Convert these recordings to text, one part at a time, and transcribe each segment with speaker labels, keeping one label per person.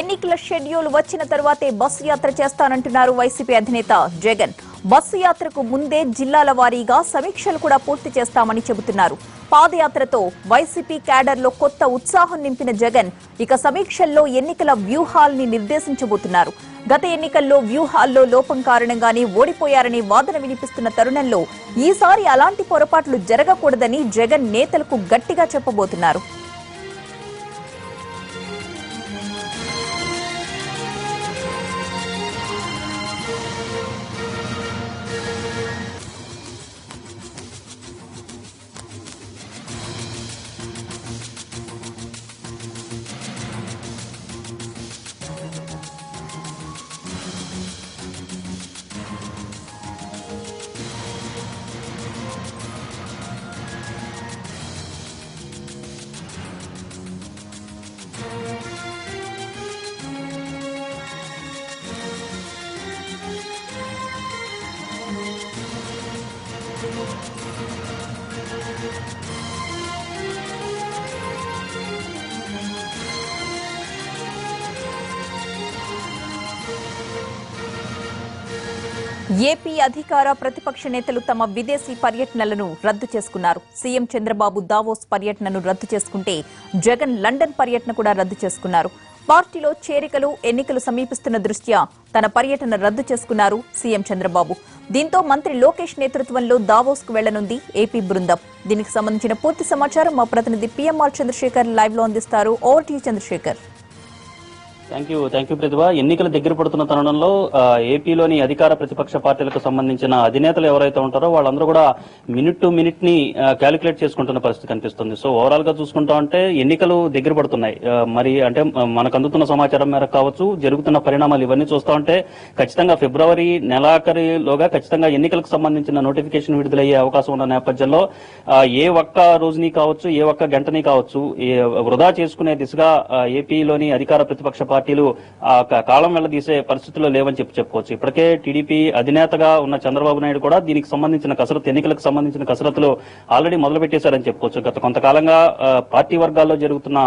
Speaker 1: ఎన్నికల షెడ్యూల్ వచ్చిన తర్వాతే బస్సు యాత్ర చేస్తానంటున్నారు వైసీపీ అధినేత జగన్. బస్సు యాత్రకు ముందే జిల్లాల వారీగా సమీక్షలు కూడా పూర్తి చేస్తామని చెబుతున్నారు. పాదయాత్రతో వైసీపీ క్యాడర్లో కొత్త ఉత్సాహం నింపిన జగన్ ఇక సమీక్షల్లో ఎన్నికల వ్యూహాల్ని నిర్దేశించబోతున్నారు. గత ఎన్నికల్లో వ్యూహాల్లో లోపం కారణంగానే ఓడిపోయారని వాదన వినిపిస్తున్న తరుణంలో ఈసారి అలాంటి పొరపాట్లు జరగకూడదని జగన్ నేతలకు గట్టిగా చెప్పబోతున్నారు. ఏపీ అధికార ప్రతిపక్ష నేతలు తమ విదేశీ పర్యటనలను రద్దు చేసుకున్నారు. సీఎం చంద్రబాబు దావోస్ పర్యటనను రద్దు చేసుకుంటే జగన్ లండన్ పర్యటన కూడా రద్దు చేసుకున్నారు. పార్టీలో చేరికలు ఎన్నికలు సమీపిస్తున్న దృష్ట్యా తన పర్యటన రద్దు చేసుకున్నారు సీఎం చంద్రబాబు. దీంతో మంత్రి లోకేష్ నేతృత్వంలో దావోస్కు వెళ్ళనుంది ఏపీ బృందం. దీనికి సంబంధించిన పూర్తి సమాచారం మా ప్రతినిధి పిఎంఆర్ చంద్రశేఖర్ లైవ్లో అందిస్తారు. Over T Chandrashekar.
Speaker 2: Thank you thank you Pratibha ఎన్నికలు దగ్గర పడుతున్న తరుణంలో ఏపీలోని అధికార ప్రతిపక్ష పార్టీలకు సంబంధించిన అధినేతలు ఎవరైతే ఉంటారో వాళ్ళందరూ కూడా మినిట్ టు మినిట్ని క్యాలిక్యులేట్ చేసుకుంటున్న పరిస్థితి కనిపిస్తుంది. సో ఓవరాల్గా చూసుకుంటా అంటే ఎన్నికలు దగ్గర పడుతున్నాయి. మరి అంటే మనకు అందుతున్న సమాచారం మేరకు కావచ్చు జరుగుతున్న పరిణామాలు ఇవన్నీ చూస్తా ఉంటే ఖచ్చితంగా ఫిబ్రవరి నెలాఖరిలోగా ఖచ్చితంగా ఎన్నికలకు సంబంధించిన నోటిఫికేషన్ విడుదలయ్యే అవకాశం ఉన్న నేపథ్యంలో ఏ ఒక్క రోజుని కావచ్చు ఏ ఒక్క గంటని కావచ్చు వృధా చేసుకునే దిశగా ఏపీలోని అధికార ప్రతిపక్ష పార్టీ పార్టీలు ఆ, కాలం వెళ్ళదీసే పరిస్థితుల్లో లేవని చెప్పి చెప్పుకోవచ్చు. ఇప్పటికే టీడీపీ అధినేతగా ఉన్న చంద్రబాబు నాయుడు కూడా దీనికి సంబంధించిన కసరత్తు ఎన్నికలకు సంబంధించిన కసరత్తులు ఆల్రెడీ మొదలు పెట్టేశారని చెప్పుకోవచ్చు. గత కొంతకాలంగా పార్టీ వర్గాల్లో జరుగుతున్న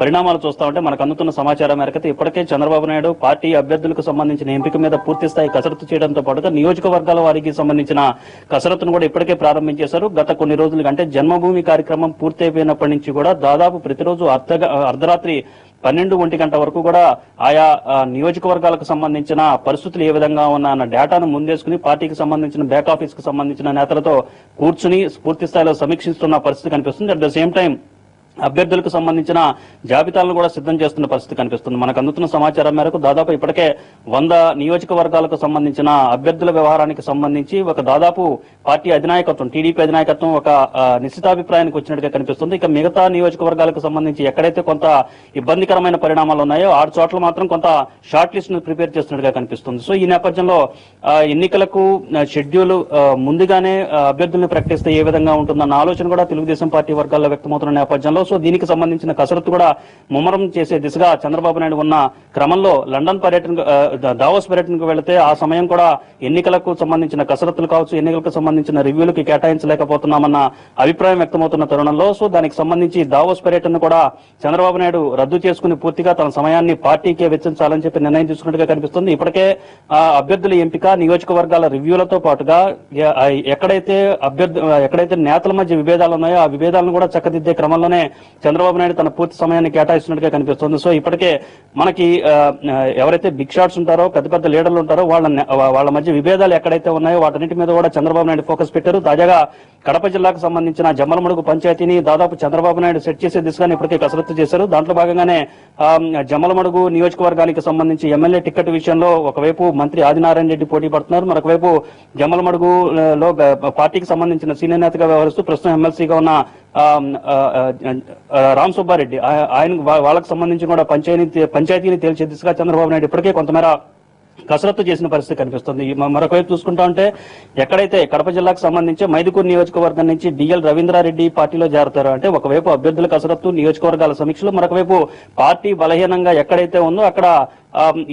Speaker 2: పరిణామాలు చూస్తా ఉంటే మనకు అందుతున్న సమాచారం మేరకు ఇప్పటికే చంద్రబాబు నాయుడు పార్టీ అభ్యర్థులకు సంబంధించిన ఎంపిక మీద పూర్తి స్థాయి కసరత్తు చేయడంతో పాటుగా నియోజకవర్గాల వారికి సంబంధించిన కసరత్తును కూడా ఇప్పటికే ప్రారంభించేశారు. గత కొన్ని రోజులుగా అంటే జన్మభూమి కార్యక్రమం పూర్తయిపోయినప్పటి నుంచి కూడా దాదాపు ప్రతిరోజు అర్ధ అర్ధరాత్రి పన్నెండు ఒంటి గంట వరకు కూడా ఆయా నియోజకవర్గాలకు సంబంధించిన పరిస్థితులు ఏ విధంగా ఉన్నా అన్న డేటాను ముందేసుకుని పార్టీకి సంబంధించిన బ్యాక్ ఆఫీస్కు సంబంధించిన నేతలతో కూర్చుని పూర్తి స్థాయిలో సమీక్షిస్తున్న పరిస్థితి కనిపిస్తుంది. అట్ ద సేమ్ టైం అభ్యర్థులకు సంబంధించిన జాబితాలను కూడా సిద్ధం చేస్తున్న పరిస్థితి కనిపిస్తుంది. మనకు అందుతున్న సమాచారం మేరకు దాదాపు ఇప్పటికే వంద నియోజకవర్గాలకు సంబంధించిన అభ్యర్థుల వ్యవహారానికి సంబంధించి ఒక దాదాపు పార్టీ అధినాయకత్వం టీడీపీ అధినాయకత్వం ఒక నిశ్చితాభిప్రాయానికి వచ్చినట్టుగా కనిపిస్తుంది. ఇక మిగతా నియోజకవర్గాలకు సంబంధించి ఎక్కడైతే కొంత ఇబ్బందికరమైన పరిణామాలు ఉన్నాయో ఆరు చోట్ల మాత్రం కొంత షార్ట్ లిస్ట్ను ప్రిపేర్ చేస్తున్నట్టుగా కనిపిస్తుంది. సో ఈ నేపథ్యంలో ఎన్నికలకు షెడ్యూల్ ముందుగానే అభ్యర్థులను అభ్యర్థుల్ని ప్రకటిస్తే ఏ విధంగా ఉంటుందన్న ఆలోచన కూడా తెలుగుదేశం పార్టీ వర్గాల్లో వ్యక్తమవుతున్న నేపథ్యంలో సో దీనికి సంబంధించిన కసరత్తు కూడా ముమ్మరం చేసే దిశగా చంద్రబాబు నాయుడు ఉన్న క్రమంలో లండన్ పర్యటన దావోస్ పర్యటనకు వెళితే ఆ సమయం కూడా ఎన్నికలకు సంబంధించిన కసరత్తులు కావచ్చు ఎన్నికలకు సంబంధించిన రివ్యూలకి కేటాయించలేకపోతున్నామన్న అభిప్రాయం వ్యక్తమవుతున్న తరుణంలో సో దానికి సంబంధించి దావోస్ పర్యటన కూడా చంద్రబాబు నాయుడు రద్దు చేసుకుని పూర్తిగా తన సమయాన్ని పార్టీకే వెచ్చించాలని చెప్పి నిర్ణయం తీసుకున్నట్టుగా కనిపిస్తుంది. ఇప్పటికే ఆ, అభ్యర్థుల ఎంపిక నియోజకవర్గాల రివ్యూలతో పాటుగా ఎక్కడైతే అభ్యర్థి ఎక్కడైతే నేతల మధ్య విభేదాలు ఉన్నాయో ఆ విభేదాలను కూడా చక్కదిద్దే క్రమంలోనే చంద్రబాబు నాయుడు తన పూర్తి సమయాన్ని కేటాయిస్తున్నట్టుగా కనిపిస్తుంది. సో ఇప్పటికే మనకి ఎవరైతే బిగ్ షాట్స్ ఉంటారో పెద్ద పెద్ద లీడర్లు ఉంటారో వాళ్ళ వాళ్ళ మధ్య విభేదాలు ఎక్కడైతే ఉన్నాయో వాటన్నిటి మీద కూడా చంద్రబాబు నాయుడు ఫోకస్ పెట్టారు. తాజాగా కడప జిల్లాకు సంబంధించిన జమ్మలమడుగు పంచాయతీని దాదాపు చంద్రబాబు నాయుడు సెట్ చేసే దిశగా ఇప్పటికే కసరత్తు చేశారు. దాంట్లో భాగంగానే జమ్మలమడుగు నియోజకవర్గానికి సంబంధించి ఎమ్మెల్యే టికెట్ విషయంలో ఒకవైపు మంత్రి ఆదినారాయణ రెడ్డి పోటీ పడుతున్నారు. మరొకవైపు జమ్మలమడుగులో లో పార్టీకి సంబంధించిన సీనియర్ నేతగా వ్యవహరిస్తూ ప్రస్తుతం ఎమ్మెల్సీగా ఉన్న రామ్ సుబ్బారెడ్డి ఆయన వాళ్ళకు సంబంధించి కూడా పంచాయతీ పంచాయతీని తేల్చే దిశగా చంద్రబాబు నాయుడు ఇప్పటికే కొంతమేర కసరత్తు చేసిన పరిస్థితి కనిపిస్తుంది. మరొకవైపు మరొక వైపు చూసుకుంటా ఉంటే ఎక్కడైతే కడప జిల్లాకు సంబంధించి మైదుకూరు నియోజకవర్గం నుంచి డిఎల్ రవీంద్రారెడ్డి పార్టీలో చేరతారు అంటే ఒకవైపు అభ్యర్థుల కసరత్తు నియోజకవర్గాల సమీక్షలు మరొకవైపు పార్టీ బలహీనంగా ఎక్కడైతే ఉందో అక్కడ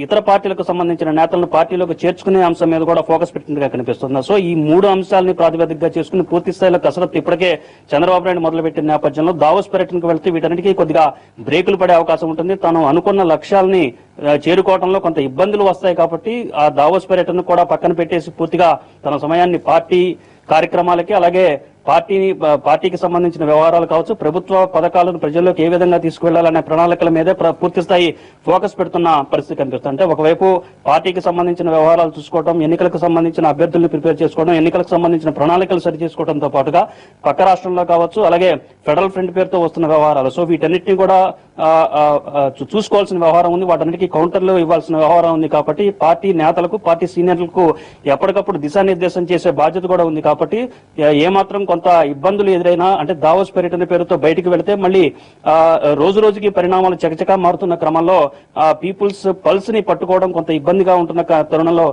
Speaker 2: ఇతర పార్టీలకు సంబంధించిన నేతలను పార్టీలోకి చేర్చుకునే అంశం మీద కూడా ఫోకస్ పెట్టినట్టుగా కనిపిస్తుంది. సో ఈ మూడు అంశాలని ప్రాతిపదికగా చేసుకుని పూర్తి స్థాయిలో కసరత్తు ఇప్పటికే చంద్రబాబు నాయుడు మొదలుపెట్టిన నేపథ్యంలో దావోస్ పర్యటనకు వెళ్తే వీటన్నిటికీ కొద్దిగా బ్రేకులు పడే అవకాశం ఉంటుంది. తాను అనుకున్న లక్ష్యాలని చేరుకోవడంలో కొంత ఇబ్బందులు వస్తాయి కాబట్టి ఆ దావోస్ పర్యటన కూడా పక్కన పెట్టేసి పూర్తిగా తన సమయాన్ని పార్టీ కార్యక్రమాలకి అలాగే పార్టీని పార్టీకి సంబంధించిన వ్యవహారాలు కావచ్చు ప్రభుత్వ పథకాలను ప్రజల్లోకి ఏ విధంగా తీసుకువెళ్ళాలనే ప్రణాళికల మీదే ప్ర- పూర్తి స్థాయి ఫోకస్ పెడుతున్న పరిస్థితి కనిపిస్తుంది. అంటే ఒకవైపు పార్టీకి సంబంధించిన వ్యవహారాలు చూసుకోవడం ఎన్నికలకు సంబంధించిన అభ్యర్థులను ప్రిపేర్ చేసుకోవడం ఎన్నికలకు సంబంధించిన ప్రణాళికలు సరి చేసుకోవడంతో పాటుగా పక్క రాష్ట్రంలో కావచ్చు అలాగే ఫెడరల్ ఫ్రంట్ పేరుతో వస్తున్న వ్యవహారాలు. సో వీటన్నిటిని కూడా చూసుకోవాల్సిన వ్యవహారం ఉంది. వాటన్నిటికీ కౌంటర్లు ఇవ్వాల్సిన వ్యవహారం ఉంది కాబట్టి పార్టీ నేతలకు పార్టీ సీనియర్లకు ఎప్పటికప్పుడు దిశానిర్దేశం చేసే బాధ్యత కూడా ఉంది కాబట్టి ఏ- ఏమాత్రం కొంత ఇబ్బందులు ఎదురైనా అంటే దావోస్ పర్యటన పేరుతో బయటికి వెళితే మళ్ళీ రోజు రోజుకి పరిణామాలు చకచకా మారుతున్న క్రమంలో పీపుల్స్ పల్స్ని పట్టుకోవడం కొంత ఇబ్బందిగా ఉంటున్న తరుణంలో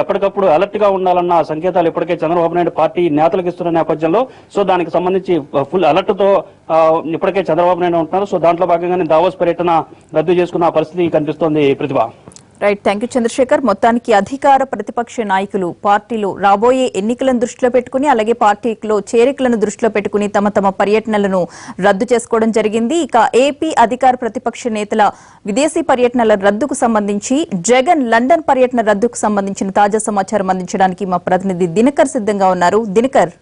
Speaker 2: ఎప్పటికప్పుడు అలర్ట్గా ఉండాలన్న సంకేతాలు ఇప్పటికే చంద్రబాబు నాయుడు పార్టీ నేతలకు ఇస్తున్న నేపథ్యంలో సో దానికి సంబంధించి ఫుల్ అలర్ట్తో ఇప్పటికే చంద్రబాబు నాయుడు ఉంటున్నారు. సో దాంట్లో భాగంగానే దావోస్ పర్యటన రద్దు చేసుకున్న పరిస్థితి కనిపిస్తోంది Pratibha.
Speaker 1: Right thank you Chandrashekar. మొత్తానికి అధికార ప్రతిపక్ష నాయకులు పార్టీలు రాబోయే ఎన్నికలను దృష్టిలో పెట్టుకుని అలాగే పార్టీలో చేరికలను దృష్టిలో పెట్టుకుని తమ తమ పర్యటనలను రద్దు చేసుకోవడం జరిగింది. ఇక ఏపీ అధికార ప్రతిపక్ష నేతల విదేశీ పర్యటనల రద్దుకు సంబంధించి జగన్ లండన్ పర్యటన రద్దుకు సంబంధించిన తాజా సమాచారం అందించడానికి మా ప్రతినిధి దినకర్ సిద్ధంగా ఉన్నారు. దినకర్.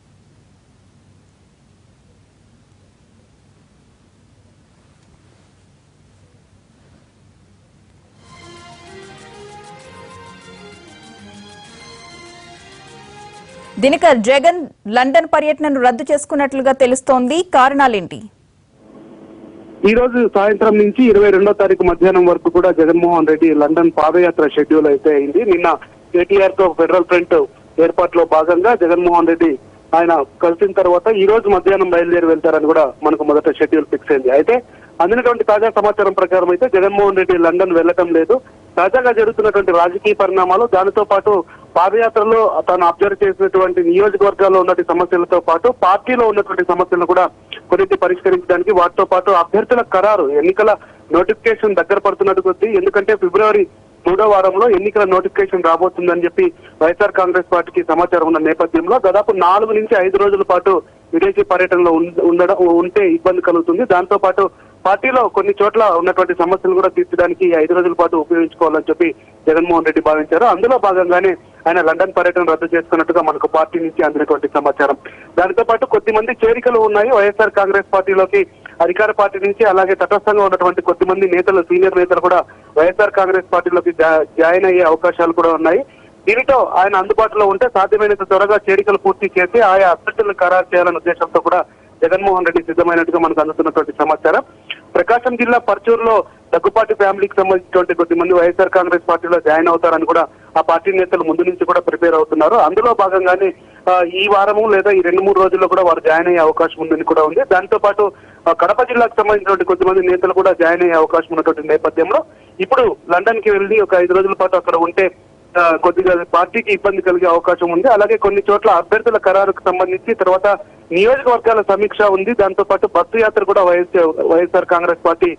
Speaker 1: దినకర్ జగన్ లండన్ పర్యటనను రద్దు చేసుకున్నట్లుగా తెలుస్తోంది. కారణాలేంటి?
Speaker 3: ఈ రోజు సాయంత్రం నుంచి ఇరవై రెండో తారీఖు మధ్యాహ్నం వరకు కూడా జగన్మోహన్ రెడ్డి లండన్ పాదయాత్ర షెడ్యూల్ అయితే అయింది. నిన్న కేటీఆర్తో ఫెడరల్ ఫ్రంట్ ఏర్పాట్లో భాగంగా జగన్మోహన్ రెడ్డి ఆయన కలిసిన తర్వాత ఈ రోజు మధ్యాహ్నం బయలుదేరి వెళ్తారని కూడా మనకు మొదట షెడ్యూల్ ఫిక్స్ అయింది. అయితే అందినటువంటి తాజా సమాచారం ప్రకారం అయితే జగన్మోహన్ రెడ్డి లండన్ వెళ్ళటం లేదు. తాజాగా జరుగుతున్నటువంటి రాజకీయ పరిణామాలు దానితో పాటు పాదయాత్రలో తాను అబ్జర్వ్ చేసినటువంటి నియోజకవర్గాల్లో ఉన్నటువంటి సమస్యలతో పాటు పార్టీలో ఉన్నటువంటి సమస్యలను కూడా కొన్నింటి పరిష్కరించడానికి వాటితో పాటు అభ్యర్థుల ఖరారు ఎన్నికల నోటిఫికేషన్ దగ్గర పడుతున్నట్టు కొద్దీ ఎందుకంటే ఫిబ్రవరి మూడో వారంలో ఎన్నికల నోటిఫికేషన్ రాబోతుందని చెప్పి వైఎస్ఆర్ కాంగ్రెస్ పార్టీకి సమాచారం ఉన్న నేపథ్యంలో దాదాపు నాలుగు నుంచి ఐదు రోజుల పాటు విదేశీ పర్యటనలో ఉం- ఉండడం ఉంటే ఇబ్బంది కలుగుతుంది. దాంతో పాటు పార్టీలో కొన్ని చోట్ల ఉన్నటువంటి సమస్యలు కూడా తీర్చడానికి ఐదు రోజుల పాటు ఉపయోగించుకోవాలని చెప్పి జగన్మోహన్ రెడ్డి భావించారు. అందులో భాగంగానే ఆయన లండన్ పర్యటన రద్దు చేసుకున్నట్టుగా మనకు పార్టీ నుంచి అందినటువంటి సమాచారం. దానితో పాటు కొద్దిమంది చేరికలు ఉన్నాయి. వైఎస్ఆర్ కాంగ్రెస్ పార్టీలోకి అధికార పార్టీ నుంచి అలాగే తటస్థంగా ఉన్నటువంటి కొద్దిమంది నేతలు సీనియర్ నేతలు కూడా వైఎస్ఆర్ కాంగ్రెస్ పార్టీలోకి జా- జాయిన్ అయ్యే అవకాశాలు కూడా ఉన్నాయి. దీనితో ఆయన అందుబాటులో ఉంటే సాధ్యమైనంత త్వరగా చేరికలు పూర్తి చేసి ఆయా అభ్యర్థులను ఖరారు చేయాలనే ఉద్దేశంతో కూడా జగన్మోహన్ రెడ్డి సిద్ధమైనట్టుగా మనకు అందుతున్నటువంటి సమాచారం. ప్రకాశం జిల్లా పర్చూరులో దగ్గుపాటి ఫ్యామిలీకి సంబంధించినటువంటి కొద్దిమంది వైఎస్ఆర్ కాంగ్రెస్ పార్టీలో జాయిన్ అవుతారని కూడా ఆ పార్టీ నేతలు ముందు నుంచి కూడా ప్రిపేర్ అవుతున్నారు. అందులో భాగంగానే ఈ వారము లేదా ఈ రెండు మూడు రోజుల్లో కూడా వారు జాయిన్ అయ్యే అవకాశం ఉందని కూడా ఉంది. దాంతో పాటు కడప జిల్లాకు సంబంధించినటువంటి కొద్దిమంది నేతలు కూడా జాయిన్ అయ్యే అవకాశం ఉన్నటువంటి నేపథ్యంలో ఇప్పుడు లండన్కి వెళ్ళి ఒక ఐదు రోజుల పాటు అక్కడ ఉంటే కొద్దిగా పార్టీకి ఇబ్బంది కలిగే అవకాశం ఉంది. అలాగే కొన్ని చోట్ల అభ్యర్థుల ఖరారుకు సంబంధించి తర్వాత నియోజకవర్గాల సమీక్ష ఉంది. దాంతో పాటు బస్సు యాత్ర కూడా YS YSR Congress party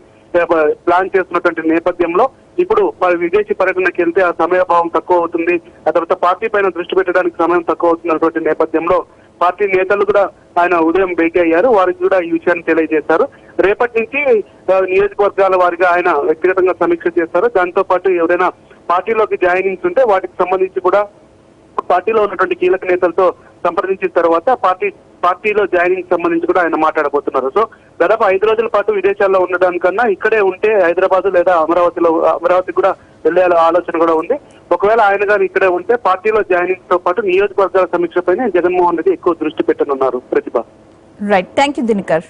Speaker 3: plan చేస్తున్నటువంటి నేపథ్యంలో ఇప్పుడు మరి విదేశీ పర్యటనకి వెళ్తే ఆ సమయభావం తక్కువ అవుతుంది. ఆ తర్వాత పార్టీ పైన దృష్టి పెట్టడానికి సమయం తక్కువ అవుతున్నటువంటి నేపథ్యంలో పార్టీ నేతలు కూడా ఆయన ఉదయం భేటీ అయ్యారు వారికి కూడా ఈ విషయాన్ని తెలియజేశారు. రేపటి నుంచి నియోజకవర్గాల వారిగా ఆయన వ్యక్తిగతంగా సమీక్ష చేస్తారు దాంతో పాటు ఎవరైనా పార్టీలోకి జాయినింగ్స్ ఉంటే వాటికి సంబంధించి కూడా పార్టీలో ఉన్నటువంటి కీలక నేతలతో సంప్రదించిన తర్వాత పార్టీ పార్టీలో జాయినింగ్ సంబంధించి కూడా ఆయన మాట్లాడబోతున్నారు. సో దాదాపు ఐదు రోజుల పాటు విదేశాల్లో ఉండడానికన్నా ఇక్కడే ఉంటే హైదరాబాద్ లేదా అమరావతిలో అమరావతి కూడా వెళ్ళే ఆలోచన కూడా ఉంది. ఒకవేళ ఆయన గారు ఇక్కడే ఉంటే పార్టీలో జాయినింగ్తో పాటు నియోజకవర్గాల సమీక్షపైన జగన్మోహన్ రెడ్డి ఎక్కువ దృష్టి పెట్టనున్నారు Pratibha.
Speaker 1: Right thank you Dinakar